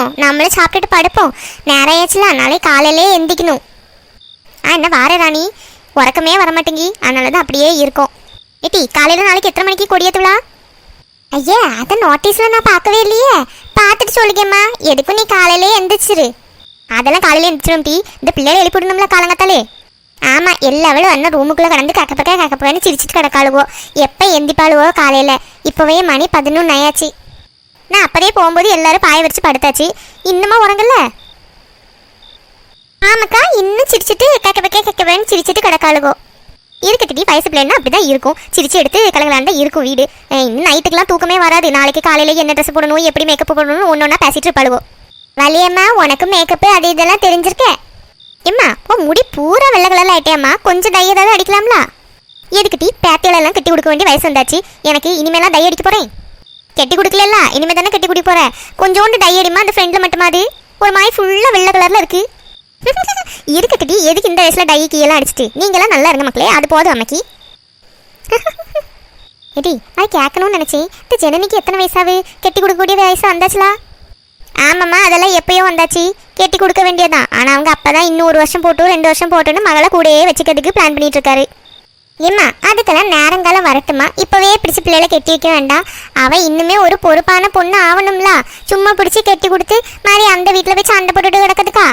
போவோம் நம்மளே சாப்பிட்டுட்டு படுப்போம். நேரம் ஆச்சுல நாளைக்கு காலையிலே எந்திக்கணும். ஆ என்ன வார ராணி? உறக்கமே வர மாட்டேங்கி அதனால தான் அப்படியே இருக்கும். ஏட்டி காலையில் நாளைக்கு எத்தனை மணிக்கு கொடியேத்துவலா ஐயா அதை நோட்டீஸில் நான் பார்க்கவே இல்லையே. பார்த்துட்டு சொல்லுங்கம்மா. எதுக்கும் நீ காலையிலே எந்திரிச்சிரு. அதெல்லாம் காலையில எந்திரிச்சிடும் டீ. இந்த பிள்ளைகளை எழுப்பிடணும்ல காலங்கத்தாலே. ஆமாம் எல்லாவளும் அண்ணன் ரூமுக்குள்ளே கடந்து கக்கப்பக்க கக்கப்பக்கன்னு சிரிச்சிட்டு கிடக்காளுவோ. எப்போ எந்திப்பாளுவோ காலையில். இப்போவே மணி பதினொன்று ஆயாச்சு. நான் அப்பதே போகும்போது எல்லாரும் பாய வச்சு படுத்தாச்சு. இன்னுமா உறங்கல? ஆமாக்கா இன்னும் சிரிச்சிட்டு கக்கப்பக்க கக்கப்பன்னு சிரிச்சிட்டு கிடக்காளுகோ. இருக்கட்டி வயசு பிள்ளைன்னா அப்படிதான் இருக்கும். சிரிச்சு எடுத்து கலங்கலான் தான் இருக்கும் வீடு. இன்னும் நைட்டுக்கெல்லாம் தூக்கமே வராது. நாளைக்கு காலையில என்ன ட்ரெஸ் போடணும் எப்படி மேக்கப் போடணும் ஒன்று ஒன்றா பேசிட்டு பழுவோம் வலியம்மா உனக்கு மேக்கப்பு அது இதெல்லாம் தெரிஞ்சிருக்கேன் எம்மா ஓ முடி பூரா வெள்ளை கலரில் ஆயிட்டேம்மா. கொஞ்சம் டை ஏதாவது அடிக்கலாம்ல? எதுக்குட்டி பேத்தியெல்லாம் கட்டி கொடுக்க வேண்டிய வயசு வந்தாச்சு. எனக்கு இனிமேலாம் டை அடிக்க போறேன். கட்டி கொடுக்கல இனிமே தானே கட்டி குடி போற? கொஞ்சோண்டு டை அடிமா அந்த ஃப்ரெண்ட்ல மட்டும் மாதிரி ஒரு மாதிரி ஃபுல்லாக வெள்ளை கலர்ல இருக்கு. இருக்கட்டுடி எதுக்கு இந்த வயசுல டை கீழெல்லாம் அடிச்சிட்டு? நீங்களாம் நல்லா இருங்க மக்களே. அது போதும் அம்மைக்கு. எடி அது கேட்கணும்னு நினச்சேன். இந்த ஜனனிக்கு எத்தனை வயசாவு? கெட்டி கொடுக்கக்கூடிய வயசு வந்தாச்சுலா? ஆமாம்மா அதெல்லாம் எப்பயோ வந்தாச்சு. கெட்டி கொடுக்க வேண்டியதான் ஆனால் அவங்க அப்போ தான் இன்னும் ஒரு வருஷம் போட்டு ரெண்டு வருஷம் போட்டுன்னு மகளை கூடயே வச்சுக்கிறதுக்கு பிளான் பண்ணிட்டு இருக்காரு. ஏம்மா அதுக்கெல்லாம் நேரங்காலம் வரட்டுமா? இப்போவே பிடிச்சி பிள்ளைகளை கெட்டி வைக்க வேண்டாம். அவள் இன்னுமே ஒரு பொறுப்பான பொண்ணு ஆகணும்ல சும்மா பிடிச்சி கெட்டி கொடுத்து மாதிரி அந்த வீட்டில் போய் சண்டை போட்டுட்டு கிடக்குதுக்கா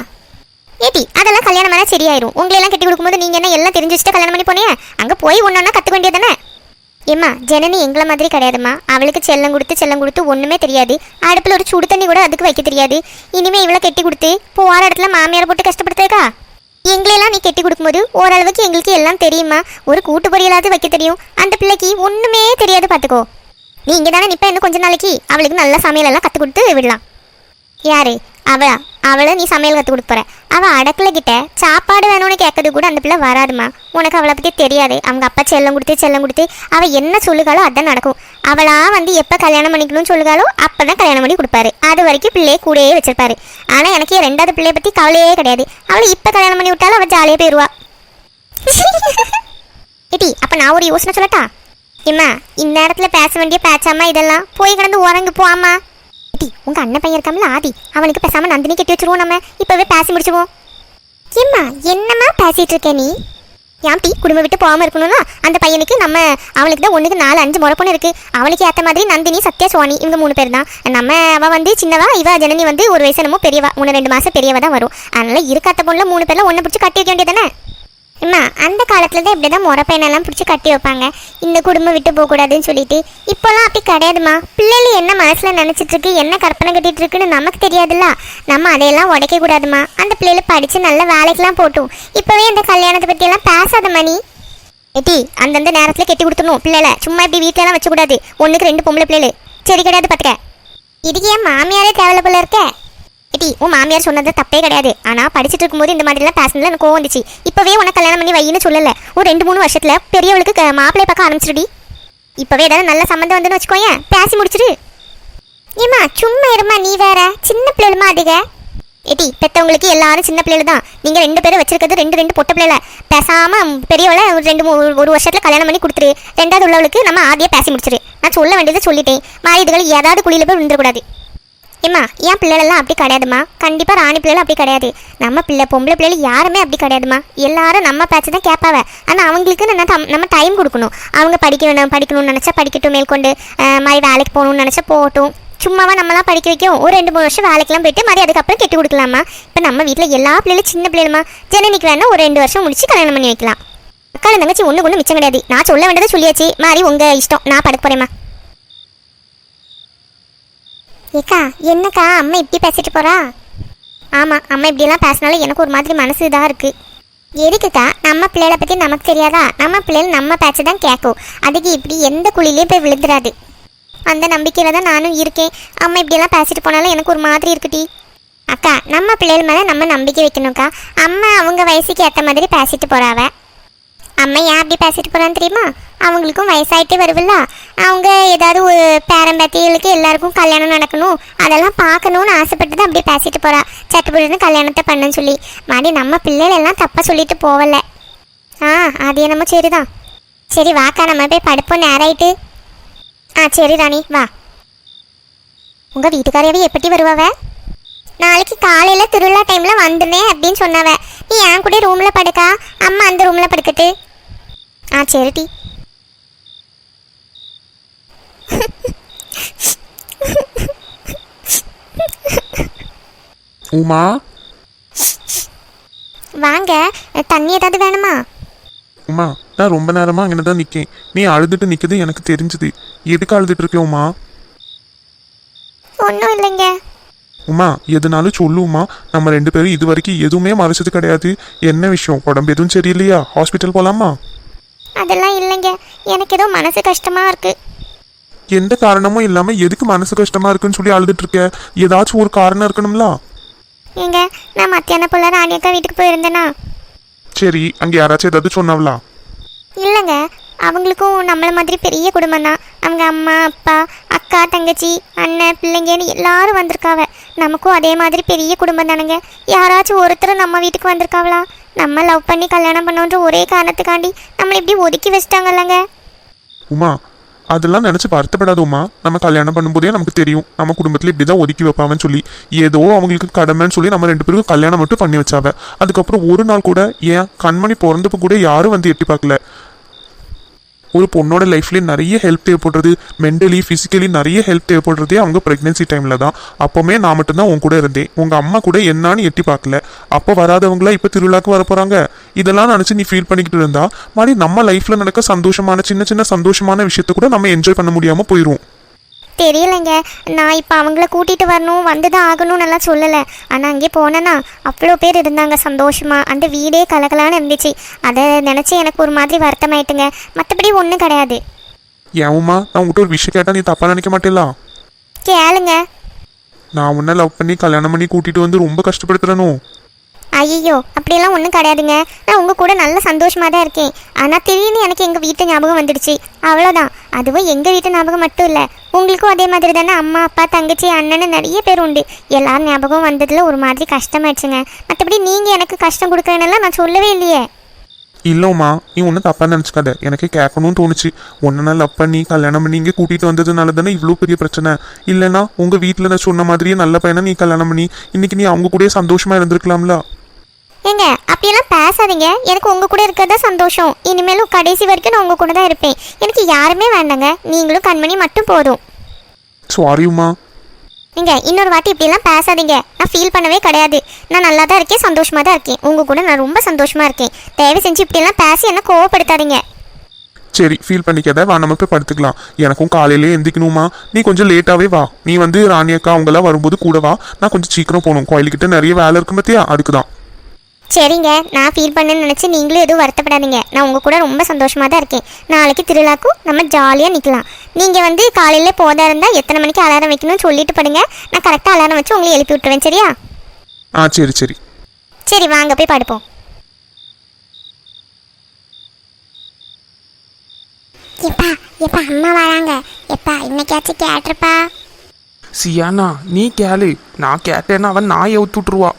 ஏட்டி அதெல்லாம் கல்யாணம் பண்ணால் சரியாயிரும். உங்களையெல்லாம் கட்டி கொடுக்கும்போது நீங்கள் என்ன எல்லாம் தெரிஞ்சு வச்சுட்டு கல்யாணம் பண்ணி போனீங்க? அங்கே போய் ஒன்றொன்றா கற்றுக்க வேண்டியது தானே? ஏம்மா ஜனனி எங்களை மாதிரி கிடையாதும்மா. அவளுக்கு செல்லம் கொடுத்து செல்லம் கொடுத்து ஒன்றுமே தெரியாது. அடுப்பில் ஒரு சுடு தண்ணி கூட அதுக்கு வைக்க தெரியாது. இனிமே இவளை கட்டி கொடுத்து போகிற இடத்துல மாமியார் போட்டு கஷ்டப்படுத்துக்கா எங்களையெல்லாம் நீ கட்டி கொடுக்கும்போது ஓரளவுக்கு எங்களுக்கு எல்லாம் தெரியுமா? ஒரு கூட்டு பொரியலாவது வைக்க தெரியும். அந்த பிள்ளைக்கு ஒன்றுமே தெரியாது பார்த்துக்கோ நீ இங்கே தானே நிற்பேன் இன்னும் கொஞ்ச நாளைக்கு. அவளுக்கு நல்ல சமையல் எல்லாம் கற்றுக் கொடுத்து விடலாம். யாரு? அவளா. அவளை நீ சமையல் கற்றுக் கொடுக்க போற. அவ அடக்கல கிட்ட. சாப்பாடு வேணும்னு கேட்கறது கூட அந்த பிள்ளை வராதுமா உனக்கு அவளை பற்றி தெரியாது. அவங்க அப்பா செல்லம் கொடுத்து செல்லம் கொடுத்து அவள் என்ன சொல்லுகாலோ அதான் நடக்கும். அவளா வந்து எப்போ கல்யாணம் பண்ணிக்கணும்னு சொல்லுகாலோ அப்போ தான் கல்யாணம் பண்ணி கொடுப்பாரு. அது வரைக்கும் பிள்ளையை கூடயே வச்சிருப்பாரு. ஆனால் எனக்கு என் ரெண்டாவது பிள்ளையை பற்றி கவலையே கிடையாது. அவளை இப்போ கல்யாணம் பண்ணி விட்டாலும் அவள் ஜாலியாக போயிடுவா இட்டி அப்போ நான் ஒரு யோசனை சொல்லட்டா? இம்மா இந்நேரத்தில் பேச வேண்டிய பேச்சாமா இதெல்லாம்? போய் கிடந்து உறங்கு போமா ஏடி உங்க அண்ணன் பையன் இருக்காமல ஆதி. அவனுக்கு பேசாம நந்தினி கட்டி வச்சிருவோம் நம்ம. இப்பவே பேசி முடிச்சுவோம் ஏம்மா என்னம்மா பேசிட்டு இருக்க நீ? யாம்டி குடும்பம் விட்டு போகாம இருக்கணும்னா அந்த பையனுக்கு நம்ம அவனுக்கு தான் ஒன்றுக்கு நாலு அஞ்சு முறை பொண்ணு இருக்கு. அவளுக்கு ஏற்ற மாதிரி நந்தினி சத்யா சுவாணி இவங்க மூணு பேர் தான். நம்ம அவ வந்து சின்னவா இவ ஜனனி வந்து ஒரு வயசு என்னமோ பெரியவா. ஒன்று ரெண்டு மாசம் பெரியவா தான் வரும். அதனால இருக்காத்த பொண்ணுல மூணு பேர்ல ஒண்ணு பிடிச்சி கட்டி வைக்க வேண்டியதானே அம்மா அந்த காலத்தில் தான் இப்படி தான் முறை பையனெல்லாம் பிடிச்சி கட்டி வைப்பாங்க. இந்த குடும்பம் விட்டு போகக்கூடாதுன்னு சொல்லிட்டு. இப்போலாம் அப்படி கிடையாதுமா பிள்ளைகள் என்ன மனசில் நினச்சிட்ருக்கு என்ன கற்பனை கட்டிகிட்டு இருக்குன்னு நமக்கு தெரியாதுல்ல. நம்ம அதையெல்லாம் உடைக்கக்கூடாதுமா அந்த பிள்ளைகள் படித்து நல்ல வேலைக்கெல்லாம் போட்டும். இப்போவே இந்த கல்யாணத்தை பற்றியெல்லாம் பேசாத மணி. எட்டி அந்தந்த நேரத்தில் கட்டி கொடுத்துடணும் பிள்ளைல சும்மா இப்படி வீட்டிலலாம் வச்சக்கூடாது. ஒன்றுக்கு ரெண்டு பொம்பளை பிள்ளைகள். சரி கிடையாது பார்த்துக்க இதுக்கு ஏன் மாமியாரே தேவையில்ல போல இருக்கேன் ஏடி உன் மாமியார் சொன்னது தப்பே கிடையாது. ஆனா படிச்சுட்டு இருக்கும்போது இந்த மாதிரிலாம் பேசணும்ல எனக்கு கோவம் வந்துச்சு. இப்பவே உனக்கு கல்யாணம் பண்ணி வையின்னு சொல்லல. ஒரு ரெண்டு மூணு வருஷத்துல பெரியவளுக்கு மாப்பிள்ளை பார்க்க ஆரம்பிச்சிருடி. இப்பவே ஏதாவது நல்ல சம்மந்தம் வந்துன்னு வச்சுக்கோயேன் பேசி முடிச்சிரு. ஏம்மா சும்மா இருமா நீ வேற. சின்ன பிள்ளைகளுமா அதிக? ஏடி பெத்தவங்களுக்கு எல்லாரும் சின்ன பிள்ளைகள் தான். நீங்க ரெண்டு பேரும் வச்சிருக்கிறது ரெண்டு ரெண்டு பொட்ட பிள்ளைல பேசாம பெரியவளை ஒரு ரெண்டு மூ- ஒரு வருஷத்துல கல்யாணம் பண்ணி கொடுத்துரு. ரெண்டாவது உள்ளவளுக்கு நம்ம ஆதியா பேசி முடிச்சிரு. நான் சொல்ல வேண்டியதை சொல்லிட்டேன். மாறிடுகள் ஏதாவது குழியில போய் விழுந்துடக்கூடாது. ஏம்மா என் பிள்ளைகளெல்லாம் அப்படி கிடையாதும்மா. கண்டிப்பாக ராணி பிள்ளைகள் அப்படி கிடையாது. நம்ம பிள்ளை பொம்பளை பிள்ளைகள் யாருமே அப்படி கிடையாதும்மா. எல்லாரும் நம்ம பேச்சு தான் கேட்பாவ. ஆனால் அவங்களுக்கு நம்ம நம்ம டைம் கொடுக்கணும். அவங்க படிக்க வேணும் படிக்கணும்னு நினச்சா படிக்கட்டும் மேற்கொண்டு மாதிரி வேலைக்கு போகணும்னு நினச்சா போகட்டும். சும்மாவா நம்மலாம் படிக்க வைக்கும். ஒரு ரெண்டு மூணு வருஷம் வேலைக்கெல்லாம் போயிட்டு மாதிரி அதுக்கப்புறம் கெட்டு கொடுக்கலாமா இப்போ நம்ம வீட்டில் எல்லா பிள்ளைகளும் சின்ன பிள்ளைகளுமா ஜனனிக்கு வேணால் ஒரு ரெண்டு வருஷம் முடிச்சு கல்யாணம் பண்ணி வைக்கலாம். அக்கா தங்கச்சி ஒன்று ஒன்று மிச்சம் கிடையாது. நான் சொல்ல வேண்டியதை சொல்லியாச்சு. மாதிரி உங்கள் இஷ்டம். நான் படுக்க போகிறேம்மா ஏக்கா என்னக்கா அம்மா இப்படி பேசிட்டு போறா? ஆமாம் அம்மா இப்படிலாம் பேசினாலும் எனக்கு ஒரு மாதிரி மனசு இதாக இருக்கு. எதுக்குக்கா நம்ம பிள்ளைகளை பற்றி நமக்கு தெரியாதா? நம்ம பிள்ளைகள் நம்ம பேச்சு தான் கேட்கும். அதுக்கு இப்படி எந்த குழிலையும் போய் விழுந்துடாது அந்த நம்பிக்கையில் தான் நானும் இருக்கேன். அம்மா இப்படியெல்லாம் பேசிட்டு போனாலும் எனக்கு ஒரு மாதிரி இருக்குடி. அக்கா நம்ம பிள்ளைகள் மேலே நம்ம நம்பிக்கை வைக்கணும்க்கா. அம்மா அவங்க வயசுக்கு ஏற்ற மாதிரி பேசிட்டு போகிறாவ அம்மா ஏன் அப்படி பேசிட்டு போகிறான்னு தெரியுமா? அவங்களுக்கும் வயசாயிட்டே வருவில்ல? அவங்க ஏதாவது ஒரு பேரம்பேத்திகளுக்கு எல்லாருக்கும் கல்யாணம் நடக்கணும். அதெல்லாம் பார்க்கணும்னு ஆசைப்பட்டு தான் அப்படியே பேசிட்டு போகிறா சட்டுப்பட்டு கல்யாணத்தை பண்ணுன்னு சொல்லி. மாடி நம்ம பிள்ளைகளெல்லாம் தப்பாக சொல்லிட்டு போவல. ஆ அது என்னமோ சரிதான். சரி வாக்கா நம்ம போய் படுப்போம் நேராயிட்டு. ஆ சரி ராணி வா. உங்கள் வீட்டுக்காரையாவே எப்படி வருவாவ? நாளைக்கு காலையில் திருவிழா டைமில் வந்துனேன் அப்படின்னு சொன்னாவ. நீ என் கூட ரூமில் படுக்கா? அம்மா அந்த ரூமில் படுக்கட்டு. ஆ சரிட்டி உமா? வாங்க தண்ணி ஏதாவது வேணுமா? உமா நான் ரொம்ப நேரமா அங்கே தான் நிற்கேன் நீ அழுதுட்டு நிற்கிறது எனக்கு தெரிஞ்சுது. எதுக்கு அழுதுட்டு இருக்க உமா? ஒன்றும் இல்லைங்க. உமா எதுனாலும் சொல்லு உமா. நம்ம ரெண்டு பேரும் இது வரைக்கும் எதுவுமே மறைச்சது கிடையாது. என்ன விஷயம்? உடம்பு எதுவும் சரியில்லையா? ஹாஸ்பிட்டல் போலாமா? அதெல்லாம் இல்லைங்க. எனக்கு ஏதோ மனசு கஷ்டமா இருக்கு. எந்த காரணமும் இல்லாம எதுக்கு மனசு கஷ்டமா இருக்குன்னு சொல்லி அழுதுட்டு இருக்க? ஏதாச்சும் ஒரு காரணம் இருக்கணும்ல? ஏங்க நான் மத்தியானம் போல ராணியக்கா வீட்டுக்கு போயிருந்தேனா? சரி அங்க யாராச்சும் ஏதாவது சொன்னாவளா? இல்லைங்க அவங்களுக்கும் நம்மள மாதிரி பெரிய குடும்பம் தான் அவங்க அம்மா அப்பா அக்கா தங்கச்சி அண்ணன் பிள்ளைங்கன்னு எல்லாரும் வந்திருக்காவ. நமக்கும் அதே மாதிரி பெரிய குடும்பம் தானுங்க யாராச்சும் ஒருத்தர் நம்ம வீட்டுக்கு வந்திருக்காவளா? நம்ம லவ் பண்ணி கல்யாணம் பண்ணோன்ற ஒரே காரணத்துக்காண்டி நம்மளை இப்படி ஒதுக்கி வச்சிட்டாங்கல்லங்க. உமா அதெல்லாம் நினச்சி வருத்தப்படாதோம்மா. நம்ம கல்யாணம் பண்ணும்போதே நமக்கு தெரியும். நம்ம குடும்பத்திலே இப்படி தான் ஒதுக்கி வைப்பாங்கன்னு சொல்லி. ஏதோ அவங்களுக்கு கடமைன்னு சொல்லி நம்ம ரெண்டு பேருக்கும் கல்யாணம் மட்டும் பண்ணி வச்சாவ. அதுக்கப்புறம் ஒரு நாள் கூட ஏன் கண்மணி பிறந்தப்ப கூட யாரும் வந்து எட்டி பார்க்கல. ஒரு பொண்ணோட லைஃப்லேயே நிறைய ஹெல்ப் தேவைப்படுறது மென்டலி ஃபிசிக்கலி நிறைய ஹெல்ப் தேவைப்படுறதே அவங்க ப்ரெக்னென்சி டைமில் தான். அப்போவுமே நான் மட்டும்தான் உன் கூட இருந்தேன். உங்கள் அம்மா கூட என்னான்னு எட்டி பார்க்கல. அப்போ வராதவங்களா இப்போ திருவிழாக்கு வர இதெல்லாம் நினச்சி நீ ஃபீல் பண்ணிக்கிட்டு இருந்தா மாதிரி நம்ம லைஃப்பில் நடக்க சந்தோஷமான சின்ன சின்ன சந்தோஷமான விஷயத்த கூட நம்ம என்ஜாய் பண்ண முடியாமல் போயிடுவோம் தெரியலைங்க. நான் இப்போ அவங்கள கூட்டிகிட்டு வரணும் வந்து தான் ஆகணும்னு எல்லாம் சொல்லலை. ஆனால் அங்கே போனேன்னா அவ்வளோ பேர் இருந்தாங்க சந்தோஷமா. அந்த வீடே கலகலான்னு இருந்துச்சு. அதை நினச்சி எனக்கு ஒரு மாதிரி வருத்தமாயிட்டுங்க. மற்றபடி ஒன்றும் கிடையாது. ஏவுமா நான் உங்ககிட்ட ஒரு விஷயம் கேட்டா நீ தப்பா நினைக்க மாட்டேலா? கேளுங்க. நான் உன்னை லவ் பண்ணி கல்யாணம் பண்ணி கூட்டிட்டு வந்து ரொம்ப கஷ்டப்படுத்துறனோ? ஐயோ அப்படியெல்லாம் ஒன்றும் கிடையாதுங்க. நான் உங்கள் கூட நல்ல சந்தோஷமாக தான் இருக்கேன். ஆனால் திடீர்னு எனக்கு எங்கள் வீட்டு ஞாபகம் வந்துடுச்சு. அவ்வளோதான் அதுவும் எங்கள் வீட்டு ஞாபகம் மட்டும் இல்லை. உங்களுக்கும் அதே மாதிரி தானே அம்மா அப்பா தங்கச்சி அண்ணன்னு நிறைய பேர் உண்டு. எல்லார் ஞாபகம் வந்ததில் ஒரு மாதிரி கஷ்டமாயிடுச்சுங்க. மற்றபடி நீங்கள் எனக்கு கஷ்டம் கொடுக்குறேன்னெல்லாம் நான் சொல்லவே இல்லையே. இல்லைம்மா நீ ஒன்றும் தப்பா நினச்சிக்காத. எனக்கு கேட்கணும்னு தோணுச்சு. ஒன்று நாள் லவ் நீ கல்யாணம் பண்ணி இங்கே கூட்டிகிட்டு வந்ததுனால தானே இவ்வளோ பெரிய பிரச்சனை. இல்லைன்னா உங்கள் வீட்டில் நான் சொன்ன மாதிரியே நல்ல பையனை நீ கல்யாணம் பண்ணி இன்றைக்கி நீ அவங்க கூட சந்தோஷமாக இருந்திருக்கலாம்ல. ஏங்க அப்படியெல்லாம் பேசாதீங்க. எனக்கு உங்கள் கூட இருக்கிறதா சந்தோஷம். இனிமேலும் கடைசி வரைக்கும் நான் உங்கள் கூட தான் இருப்பேன். எனக்கு யாருமே வேண்டாங்க. நீங்களும் கண்மணி மட்டும் போதும். சாரிம்மா நீங்க இன்னொரு வாட்டி இப்படிலாம் பேசாதீங்க. நான் ஃபீல் பண்ணவே கிடையாது. நான் நல்லா தான் இருக்கேன் சந்தோஷமா தான் இருக்கேன். உங்க கூட நான் ரொம்ப சந்தோஷமா இருக்கேன். தயவு செஞ்சு இப்படிலாம் பேசி என்ன கோவப்படுத்தாதீங்க. சரி ஃபீல் பண்ணிக்காத. வா நம்ம போய் படுத்துக்கலாம். எனக்கும் காலையிலே எந்திக்கணுமா நீ கொஞ்சம் லேட்டாவே வா. நீ வந்து ராணி அக்கா அவங்கெல்லாம் வரும்போது கூட வா. நான் கொஞ்சம் சீக்கிரம் போகணும். கோயிலுக்கிட்ட நிறைய வேலை இருக்கும் பத்தியா? அதுக்கு தான் சரிங்க நான் ஃபீல் பண்ணேன்னு நினச்சி நீங்களும் எதுவும் வருத்தப்படாதீங்க. நான் உங்கள் கூட ரொம்ப சந்தோஷமாக தான் இருக்கேன். நாளைக்கு திருவிழாக்கும் நம்ம ஜாலியாக நிற்கலாம் நீங்கள் வந்து காலையில் போதா இருந்தால் எத்தனை மணிக்கு அலாரம் வைக்கணும்னு சொல்லிட்டு படுங்க. நான் கரெக்டாக அலாரம் வச்சு உங்களை எழுப்பி விட்டுருவேன் சரியா? ஆ சரி சரி. சரி வாங்க போய் படுப்போம். எப்பா எப்பா அம்மா வராங்க. எப்பா இன்னைக்காச்சும் கேட்டிருப்பா? சியானா நீ கேளு. நான் கேட்டேன்னா அவன் நாயை விட்டுருவா.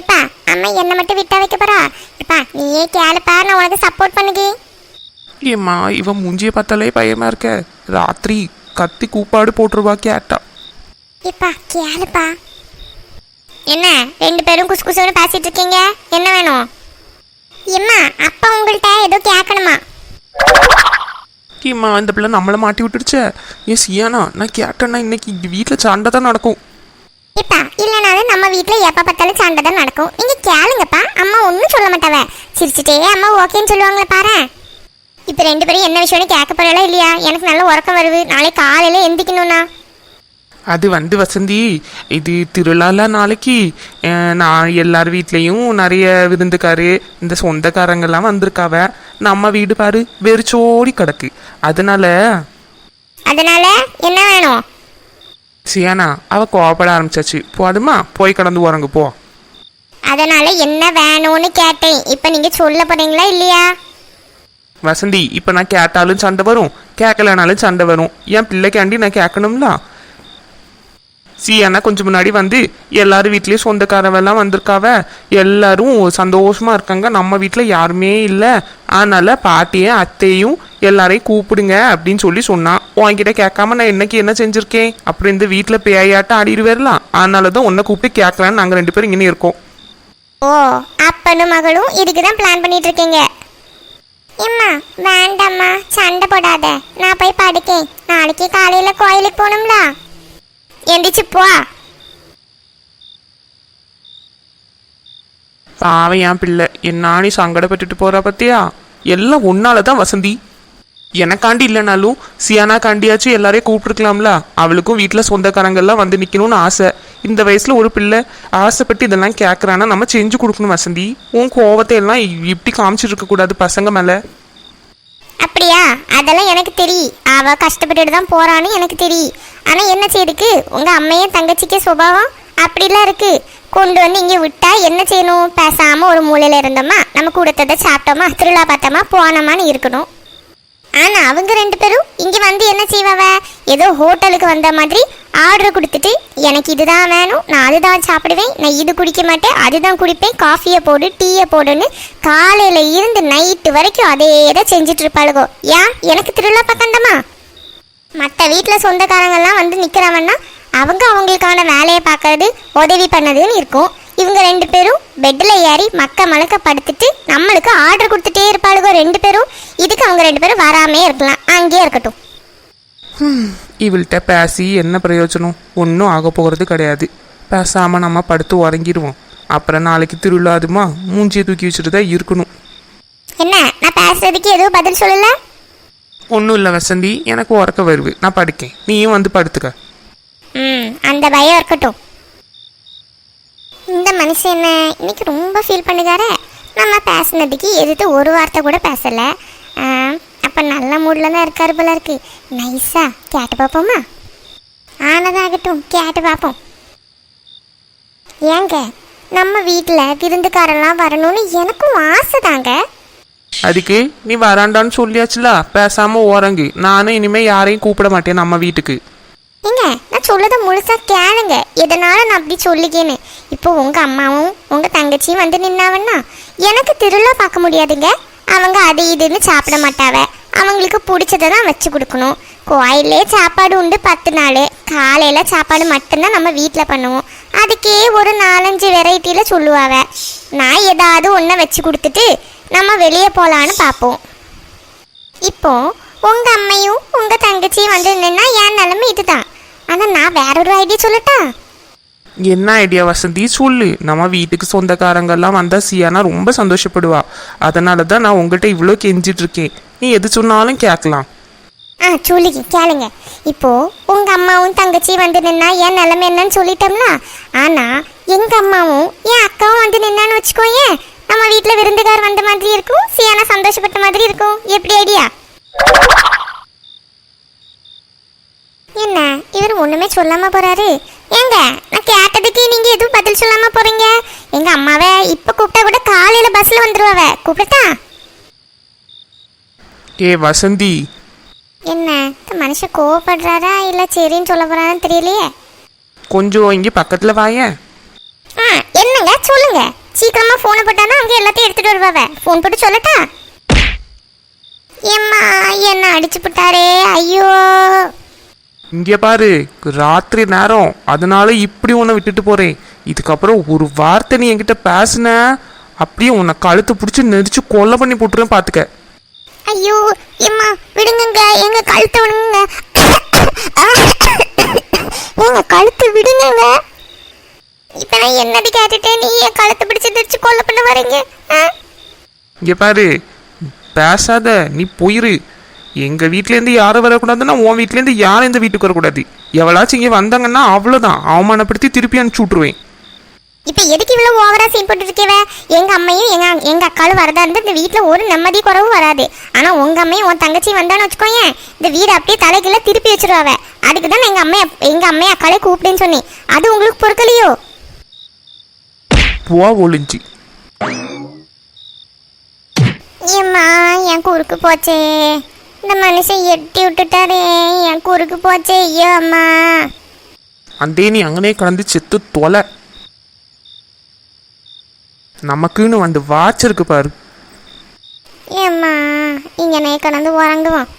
எப்பா அம்மா என்னை மட்டும் விட்டா வைக்க போறா? எப்பா நீயே கேளுப்பா நான் உனக்கு சப்போர்ட் பண்ணுது ஏம்மா இவன் மூஞ்சிய பார்த்தாலே பயமா இருக்க. ராத்திரி கத்தி கூப்பாடு போட்டுருவா கேட்டா. எப்பா கேளுப்பா. என்ன ரெண்டு பேரும் குசு குசுன்னு பேசிட்டு இருக்கீங்க? என்ன வேணும்? எம்மா அப்பா உங்கள்கிட்ட ஏதோ கேட்கணுமா ஏம்மா இந்த பிள்ளை நம்மளை மாட்டி விட்டுடுச்சே. ஏ சியானா நான் கேட்டேன்னா இன்னைக்கு வீட்டில் சண்டை தான் நடக்கும். இப்பா இல்லைனாலும் நம்ம வீட்டில் எப்போ பார்த்தாலும் சண்டை தான் நடக்கும். நீங்கள் கேளுங்கப்பா அம்மா ஒன்றும் சொல்ல மாட்டாவ. சிரிச்சிட்டே அம்மா ஓகேன்னு சொல்லுவாங்களே பாரு. இப்போ ரெண்டு பேரும் என்ன விஷயம்னு கேட்க போறீங்களா இல்லையா? எனக்கு நல்ல உறக்கம் வருது. நாளைக்கு காலையில் எந்திக்கணும்னா. அது வந்து வசந்தி இது திருவிழால நாளைக்கு நான் எல்லார் வீட்லேயும் நிறைய விருந்துக்காரு இந்த சொந்தக்காரங்கெல்லாம் வந்திருக்காவ. நம்ம வீடு பாரு வெறிச்சோடி கிடக்கு. அதனால அதனால என்ன வேணும்? சியானா அவ கோவப்பட ஆரம்பிச்சாச்சு. போதுமா போய் கடந்து உறங்கு போ. அதனால என்ன வேணும்னு கேட்டேன். இப்போ நீங்கள் சொல்ல போறீங்களா இல்லையா? வசந்தி இப்போ நான் கேட்டாலும் சண்டை வரும். கேட்கலனாலும் சண்டை வரும். என் பிள்ளைக்காண்டி நான் கேட்கணும்ல? சியானா கொஞ்சம் முன்னாடி வந்து எல்லாரும் வீட்லேயும் சொந்தக்காரவெல்லாம் வந்திருக்காவ. எல்லாரும் சந்தோஷமா இருக்காங்க. நம்ம வீட்டில் யாருமே இல்லை. அதனால பாட்டியும் அத்தையும் எல்லாரையும் கூப்பிடுங்க அப்படின்னு சொல்லி சொன்னான் உன்கிட்ட கேட்காம நான் இன்னைக்கு என்ன செஞ்சிருக்கேன்? அப்புறம் இந்த வீட்டில் பேயாட்டம் ஆடிடுவேர்லாம் அதனால தான் உன்னை கூப்பிட்டு கேட்கலான்னு நாங்கள் ரெண்டு பேரும் இங்கே இருக்கோம். ஓ அப்பனும் மகளும் இதுக்கு தான் பிளான் பண்ணிட்டு இருக்கீங்க எம்மா வேண்டாம்மா. சண்டை போடாத. நான் போய் படுக்கேன். நாளைக்கு காலையில கோயிலுக்கு போகணும்ல. எந்திரிச்சு போ. பாவம் என் பிள்ளை. என்னானி நீ சங்கடப்பட்டுட்டு போறா பத்தியா? எல்லாம் உன்னால தான் வசந்தி. எனக்காண்டி இல்லைனாலும் சியானா காண்டியாச்சும் எல்லாரையும் கூப்பிட்டுருக்கலாம்ல. அவளுக்கும் வீட்டில் சொந்தக்காரங்கள்லாம் வந்து நிற்கணும்னு ஆசை. இந்த வயசில் ஒரு பிள்ளை ஆசைப்பட்டு இதெல்லாம் கேட்குறான்னா நம்ம செஞ்சு கொடுக்கணும் வசந்தி. உன் கோவத்தை எல்லாம் இப்படி காமிச்சிட்டு இருக்கக்கூடாது பசங்க மேலே. அப்படியா? அதெல்லாம் எனக்கு தெரியும் அவ கஷ்டப்பட்டுட்டு தான் போறான்னு எனக்கு தெரியும் ஆனா என்ன செய்யுதுக்கு உங்க அம்மையும் தங்கச்சிக்கு சுபாவம் அப்படிலாம் இருக்கு. கொண்டு வந்து இங்கே விட்டா என்ன செய்யணும்? பேசாம ஒரு மூலையில இருந்தோமா? நம்ம கொடுத்ததை சாப்பிட்டோமா? திருவிழா பார்த்தோமா? போனோமான்னு இருக்கணும். ஆனா அவங்க ரெண்டு பேரும் இங்க வந்து என்ன செய்வாவ? ஏதோ ஹோட்டலுக்கு வந்த மாதிரி ஆர்டர் கொடுத்துட்டு எனக்கு இதுதான் வேணும் நான் அதுதான் சாப்பிடுவேன் நான் இது குடிக்க மாட்டேன் அதுதான் குடிப்பேன் காஃபியை போடு டீயை போடுன்னு காலையில இருந்து நைட்டு வரைக்கும் அதே தான் செஞ்சுட்டு இருப்பாளுகோ. ஏன்? எனக்கு திருவிழா பக்கண்டமா மற்ற வீட்டில் சொந்தக்காரங்கெல்லாம் வந்து நிற்கிறவன்னா அவங்க அவங்களுக்கான வேலையை பார்க்கறது உதவி பண்ணதுன்னு இருக்கும். இவங்க ரெண்டு பேரும் பெட்டில் ஏறி மக்க மலக்க படுத்துட்டு நம்மளுக்கு ஆர்டர் கொடுத்துட்டே இருப்பாளுகோ ரெண்டு பேரும். இதுக்கு அவங்க ரெண்டு பேரும் வராமே இருக்கலாம். அங்கேயே இருக்கட்டும். இவள்கிட்ட பேசி என்ன பிரயோஜனம்? ஒன்றும் ஆக போகிறது கிடையாது. பேசாமல் நம்ம படுத்து உறங்கிடுவோம். அப்புறம் நாளைக்கு திருவிழாதுமா மூஞ்சியை தூக்கி வச்சுட்டு தான் இருக்கணும். என்ன? நான் பேசுறதுக்கு எதுவும் பதில் சொல்லல? ஒன்றும் இல்லை வசந்தி. எனக்கு உறக்க வருது. நான் படுக்கேன். நீயும் வந்து படுத்துக்க. ம் அந்த பயம் இருக்கட்டும். இந்த மனுஷன் என்ன? இன்னைக்கு ரொம்ப ஃபீல் பண்ணுகாரே. நம்ம பேசுனதுக்கு எதிர்த்து ஒரு வார்த்தை கூட பேசலை. அப்போ நல்ல மூடில் தான் இருக்கார் போல இருக்கு. நைஸா கேட்டு பார்ப்போமா ஆனதாகட்டும் கேட்டு பார்ப்போம் ஏங்க நம்ம வீட்டில் விருந்துக்காரெல்லாம் வரணும்னு எனக்கும் ஆசை தாங்க அதுக்கு நீ வராண்டான்னு சொல்லியாச்சுல? பேசாம உறங்கு நானும் இனிமே யாரையும் கூப்பிட மாட்டேன் நம்ம வீட்டுக்கு. ஏங்க நான் சொல்லதை முழுசா கேளுங்க. எதனால நான் அப்படி சொல்லிக்கேன்னு இப்போ உங்க அம்மாவும் உங்க தங்கச்சியும் வந்து நின்னாவன்னா எனக்கு திருவிழா பார்க்க முடியாதுங்க. அவங்க அது இதுன்னு சாப்பிட மாட்டாவ. அவங்களுக்கு பிடிச்சதை தான் வச்சு கொடுக்கணும். கோயிலே சாப்பாடு உண்டு பத்து நாள். காலையில் சாப்பாடு மட்டும்தான் நம்ம வீட்டில் பண்ணுவோம். அதுக்கே ஒரு நாலஞ்சு வெரைட்டியில் சொல்லுவாவ. நான் ஏதாவது ஒன்றை வச்சு கொடுத்துட்டு நம்ம வெளியே போகலான்னு பார்ப்போம். இப்போ உங்கள் அம்மையும் உங்கள் தங்கச்சியும் வந்து நின்னா என் நிலமை இதுதான். ஆனா நான் வேற ஒரு ஐடியா சொல்லட்டா? என்ன ஐடியா வசந்தி? சொல்லு. நம்ம வீட்டுக்கு சொந்தக்காரங்கெல்லாம் வந்தா சியானா ரொம்ப சந்தோஷப்படுவா. அதனால தான் நான் உங்ககிட்ட இவ்வளோ கெஞ்சிட்டு இருக்கேன் நீ எது சொன்னாலும் கேட்கலாம். ஆ சொல்லிக்க கேளுங்க. இப்போ உங்க அம்மாவும் தங்கச்சியும் வந்து நின்னா என் நிலைமை என்னன்னு சொல்லிட்டோம்ல ஆனா எங்க அம்மாவும் என் அக்காவும் வந்து நின்னான்னு வச்சுக்கோயேன் நம்ம வீட்ல விருந்துகார் வந்த மாதிரி இருக்கும் சியானா சந்தோஷப்பட்ட மாதிரி இருக்கும். எப்படி ஐடியா என்ன ஒண்ணுமே சொல்லாம போறாரு. ஏங்க நான் கேட்டதுக்கு நீங்க எதுவும் பதில் சொல்லாம போறீங்க? எங்க அம்மாவை இப்ப கூப்பிட்டா கூட காலையில பஸ்ல வந்துருவாவ. கூப்பிட்டா ஏ வசந்தி. என்ன மனுஷன் கோவப்படுறாரா? இல்ல சரின்னு சொல்ல போறாரான்னு தெரியலையே. கொஞ்சம் இங்கே பக்கத்தில் வாயேன். ஆ என்னங்க? சொல்லுங்க. சீக்கிரமா போனை போட்டாதான் அவங்க எல்லாத்தையும் எடுத்துட்டு வருவாவ. ஃபோன் போட்டு சொல்லட்டா? ஏம்மா என்ன அடிச்சு போட்டாரே? ஐயோ. இங்கே பாரு ராத்திரி நேரம். அதனால இப்படி உன்னை விட்டுட்டு போறேன். இதுக்கப்புறம் ஒரு வார்த்தை நீ என்கிட்ட பேசுன அப்படியே உன்னை கழுத்து பிடிச்சி நெரிச்சு கொலை பண்ணி போட்டுருவேன் பார்த்துக்க ஐயோ ஏம்மா விடுங்கங்க. எங்க கழுத்தை விடுங்க எங்க கழுத்து விடுங்கங்க. இப்ப நான் என்னது கேட்டுட்டேன்? நீ என் கழுத்தை பிடிச்சு தெரிச்சு கொல்ல பண்ண வரீங்க? இங்கே பாரு பேசாத நீ போயிரு. எங்கள் வீட்டிலேருந்து யாரும் வரக்கூடாதுன்னா உன் வீட்டிலேருந்து யாரும் இந்த வீட்டுக்கு வரக்கூடாது. எவளாச்சும் இங்கே வந்தாங்கன்னா அவ்வளோதான் அவமானப்படுத்தி திருப்பி அனுப்பிச்சி விட்ருவேன் இப்ப எதுக்கு இவ்வளவு ஓவரா சீன் போட்டு இருக்கவே எங்க அம்மையும் எங்க எங்க அக்காலும் வரதா இருந்து இந்த வீட்ல ஒரு நிம்மதி குறவும் வராது. ஆனா உங்க அம்மையும் உன் தங்கச்சி வந்தான்னு வச்சுக்கோயேன் இந்த வீடு அப்படியே தலைக்குள்ள திருப்பி வச்சிருவாவ. அதுக்கு தான் எங்க அம்மைய எங்க அம்மையை அக்காலே கூப்பிடுன்னு சொன்னேன். அது உங்களுக்கு பொறுக்கலையோ? பூவா ஒளிஞ்சி. ஏம்மா என் குறுக்கு போச்சே. இந்த மனுஷன் எட்டி விட்டுட்டாரே. என் குறுக்கு போச்சே ஐயோ அம்மா. அந்தே நீ அங்கனே கடந்து செத்து தொலை. நமக்குன்னு வந்து வாட்ச் இருக்கு பாரு. ஏம்மா இங்கனே கடந்து உறங்குவோம்